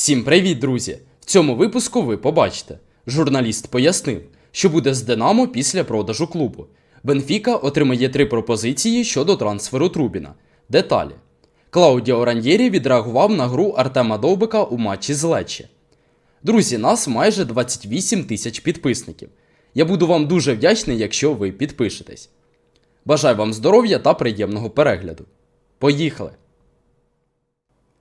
Всім привіт, друзі! В цьому випуску ви побачите. Журналіст пояснив, що буде з Динамо після продажу клубу. Бенфіка отримає три пропозиції щодо трансферу Трубіна. Деталі. Клаудіо Раньєрі відреагував на гру Артема Довбика у матчі з Лечі. Друзі, нас майже 28 тисяч підписників. Я буду вам дуже вдячний, якщо ви підпишетесь. Бажаю вам здоров'я та приємного перегляду. Поїхали!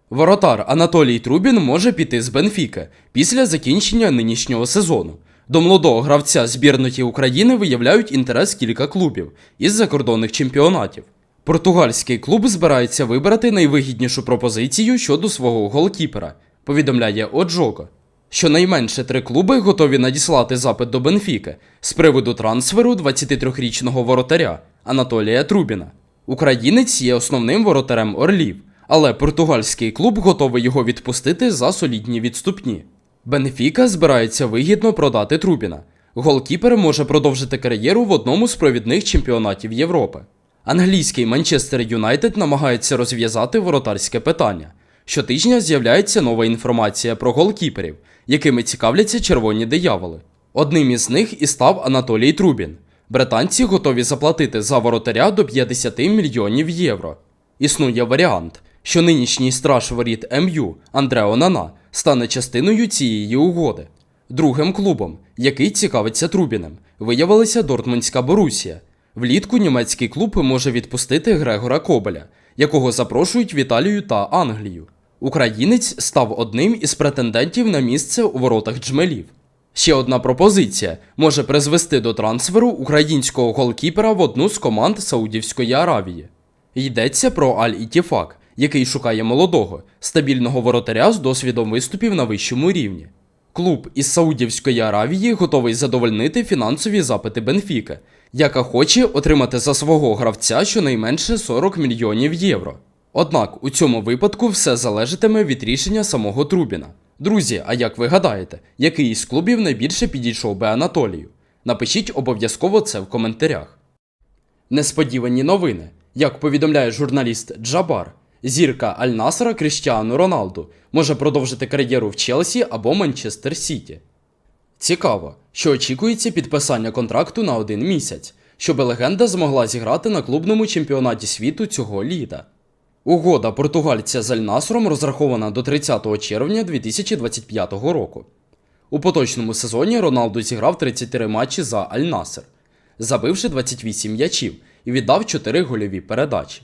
Воротар Анатолій Трубін може піти з Бенфіки після закінчення нинішнього сезону. До молодого гравця збірної України виявляють інтерес кілька клубів із закордонних чемпіонатів. Португальський клуб збирається вибрати найвигіднішу пропозицію щодо свого голкіпера, повідомляє Оджого. Щонайменше три клуби готові надіслати запит до Бенфіки з приводу трансферу 23-річного воротаря Анатолія Трубіна. Українець є основним воротарем Орлів, але португальський клуб готовий його відпустити за солідні відступні. Бенфіка збирається вигідно продати Трубіна. Голкіпер може продовжити кар'єру в одному з провідних чемпіонатів Європи. Англійський Манчестер Юнайтед намагається розв'язати воротарське питання. Щотижня з'являється нова інформація про голкіперів, якими цікавляться червоні дияволи. Одним із них і став Анатолій Трубін. Британці готові заплатити за воротаря до 50 мільйонів євро. Існує варіант, що нинішній страж воріт МЮ Андре Онана стане частиною цієї угоди. Другим клубом, який цікавиться Трубіним, виявилася Дортмундська Борусія. Влітку німецький клуб може відпустити Грегора Кобеля, якого запрошують в Італію та Англію. Українець став одним із претендентів на місце у воротах джмелів. Ще одна пропозиція може призвести до трансферу українського голкіпера в одну з команд Саудівської Аравії. Йдеться про Аль-Ітіфак, який шукає молодого, стабільного воротаря з досвідом виступів на вищому рівні. Клуб із Саудівської Аравії готовий задовольнити фінансові запити Бенфіки, яка хоче отримати за свого гравця щонайменше 40 мільйонів євро. Однак у цьому випадку все залежатиме від рішення самого Трубіна. Друзі, а як ви гадаєте, який із клубів найбільше підійшов би Анатолію? Напишіть обов'язково це в коментарях. Несподівані новини. Як повідомляє журналіст Джабар, зірка Аль-Насра Кріштіану Роналду може продовжити кар'єру в Челсі або Манчестер Сіті. Цікаво, що очікується підписання контракту на один місяць, щоб легенда змогла зіграти на клубному чемпіонаті світу цього літа. Угода португальця з Аль-Насром розрахована до 30 червня 2025 року. У поточному сезоні Роналду зіграв 33 матчі за Аль-Наср, забивши 28 м'ячів і віддав 4 гольові передачі.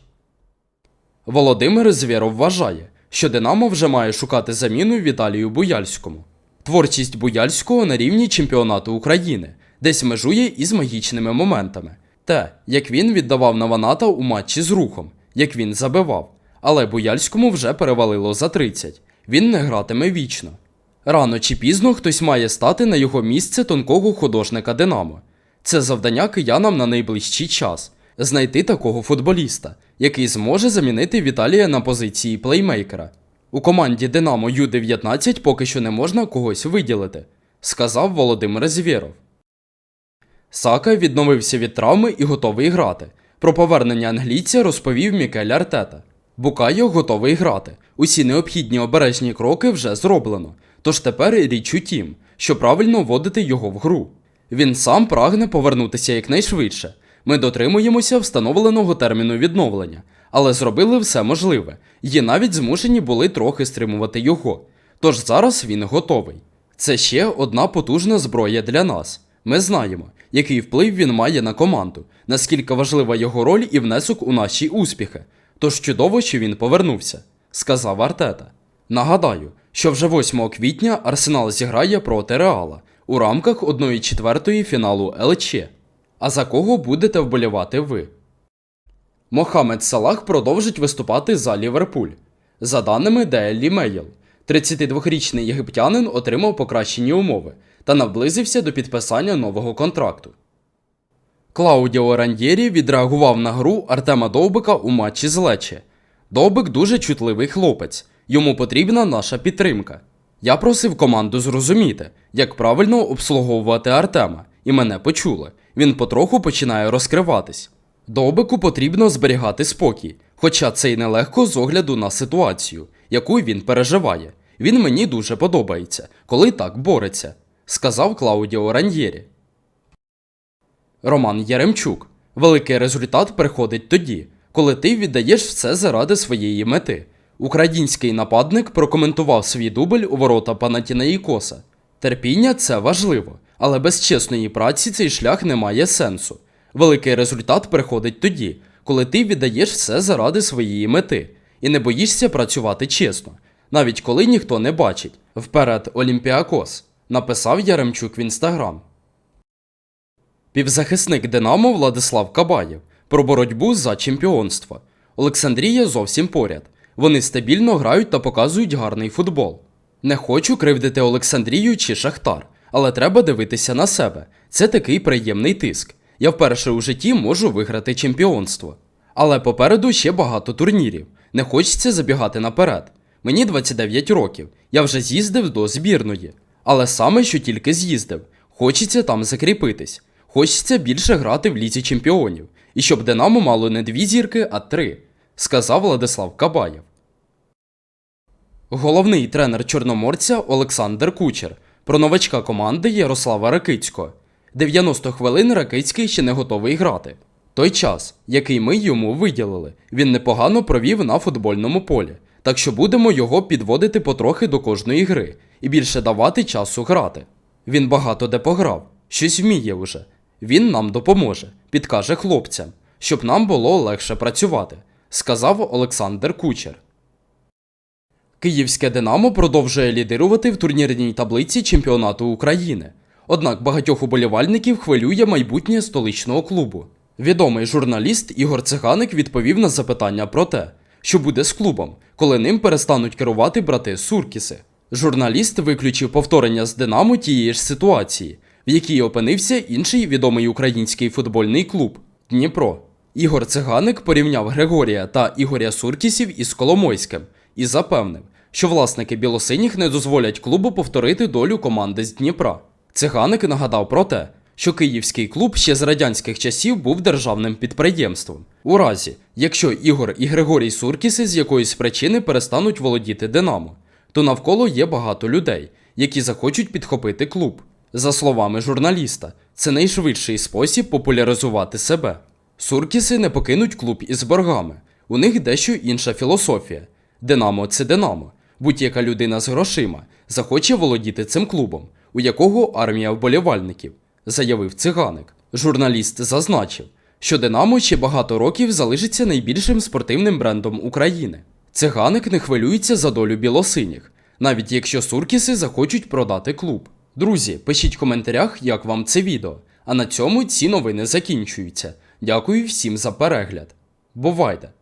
Володимир Звєров вважає, що Динамо вже має шукати заміну Віталію Буяльському. Творчість Буяльського на рівні чемпіонату України, десь межує із магічними моментами. Те, як він віддавав на Ваната у матчі з рухом, як він забивав. Але Буяльському вже перевалило за 30. Він не гратиме вічно. Рано чи пізно хтось має стати на його місце тонкого художника Динамо. Це завдання киянам на найближчий час знайти такого футболіста, який зможе замінити Віталія на позиції плеймейкера. У команді Динамо Ю-19 поки що не можна когось виділити, сказав Володимир Звєров. Сака відновився від травми і готовий грати. Про повернення англійця розповів Мікель Артета. Букайо готовий грати. Усі необхідні обережні кроки вже зроблено. Тож тепер річ у тім, що правильно вводити його в гру. Він сам прагне повернутися якнайшвидше. Ми дотримуємося встановленого терміну відновлення, але зробили все можливе, і навіть змушені були трохи стримувати його. Тож зараз він готовий. Це ще одна потужна зброя для нас. Ми знаємо, який вплив він має на команду, наскільки важлива його роль і внесок у наші успіхи. Тож чудово, що він повернувся, сказав Артета. Нагадаю, що вже 8 квітня Арсенал зіграє проти Реала у рамках 1-4 фіналу ЛЧ. А за кого будете вболівати ви? Мохамед Салах продовжить виступати за Ліверпуль. За даними Daily Mail, 32-річний єгиптянин отримав покращені умови та наблизився до підписання нового контракту. Клаудіо Раньєрі відреагував на гру Артема Довбика у матчі з Лече. Довбик дуже чутливий хлопець, йому потрібна наша підтримка. Я просив команду зрозуміти, як правильно обслуговувати Артема, і мене почули. Він потроху починає розкриватись. Довбику потрібно зберігати спокій, хоча це й нелегко з огляду на ситуацію, яку він переживає. Він мені дуже подобається, коли так бореться, сказав Клаудіо Раньєрі. Роман Яремчук. Великий результат приходить тоді, коли ти віддаєш все заради своєї мети. Український нападник прокоментував свій дубль у ворота Панатінаїкоса. Терпіння це важливо, але без чесної праці цей шлях не має сенсу. Великий результат приходить тоді, коли ти віддаєш все заради своєї мети і не боїшся працювати чесно, навіть коли ніхто не бачить. Вперед, Олімпіакос, написав Яремчук в інстаграм. Півзахисник Динамо Владислав Кабаєв про боротьбу за чемпіонство. Олександрія зовсім поряд. Вони стабільно грають та показують гарний футбол. Не хочу кривдити Олександрію чи Шахтар, але треба дивитися на себе. Це такий приємний тиск. Я вперше у житті можу виграти чемпіонство. Але попереду ще багато турнірів. Не хочеться забігати наперед. Мені 29 років, я вже з'їздив до збірної. Але саме що тільки з'їздив. Хочеться там закріпитись. Хочеться більше грати в лізі чемпіонів. І щоб Динамо мало не дві зірки, а три, сказав Владислав Кабаєв. Головний тренер Чорноморця Олександр Кучер про новачка команди Ярослава Ракицького. 90 хвилин Ракицький ще не готовий грати. Той час, який ми йому виділили, він непогано провів на футбольному полі, так що будемо його підводити потрохи до кожної гри і більше давати часу грати. Він багато де пограв, щось вміє вже. Він нам допоможе, підкаже хлопцям, щоб нам було легше працювати, сказав Олександр Кучер. Київське Динамо продовжує лідирувати в турнірній таблиці чемпіонату України. Однак багатьох уболівальників хвилює майбутнє столичного клубу. Відомий журналіст Ігор Циганик відповів на запитання про те, що буде з клубом, коли ним перестануть керувати брати Суркіси. Журналіст виключив повторення з Динамо тієї ж ситуації, в якій опинився інший відомий український футбольний клуб Дніпро. Ігор Циганик порівняв Григорія та Ігоря Суркісів із Коломойським і запевнив, що власники білосиніх не дозволять клубу повторити долю команди з Дніпра. Циганик нагадав про те, що київський клуб ще з радянських часів був державним підприємством. У разі, якщо Ігор і Григорій Суркіси з якоїсь причини перестануть володіти Динамо, то навколо є багато людей, які захочуть підхопити клуб. За словами журналіста, це найшвидший спосіб популяризувати себе. Суркіси не покинуть клуб із боргами. У них дещо інша філософія. Динамо це Динамо. Будь-яка людина з грошима захоче володіти цим клубом, у якого армія вболівальників, заявив циганик. Журналіст зазначив, що Динамо ще багато років залишиться найбільшим спортивним брендом України. Циганик не хвилюється за долю білосиніх, навіть якщо суркіси захочуть продати клуб. Друзі, пишіть в коментарях, як вам це відео. А на цьому ці новини закінчуються. Дякую всім за перегляд. Бувайте!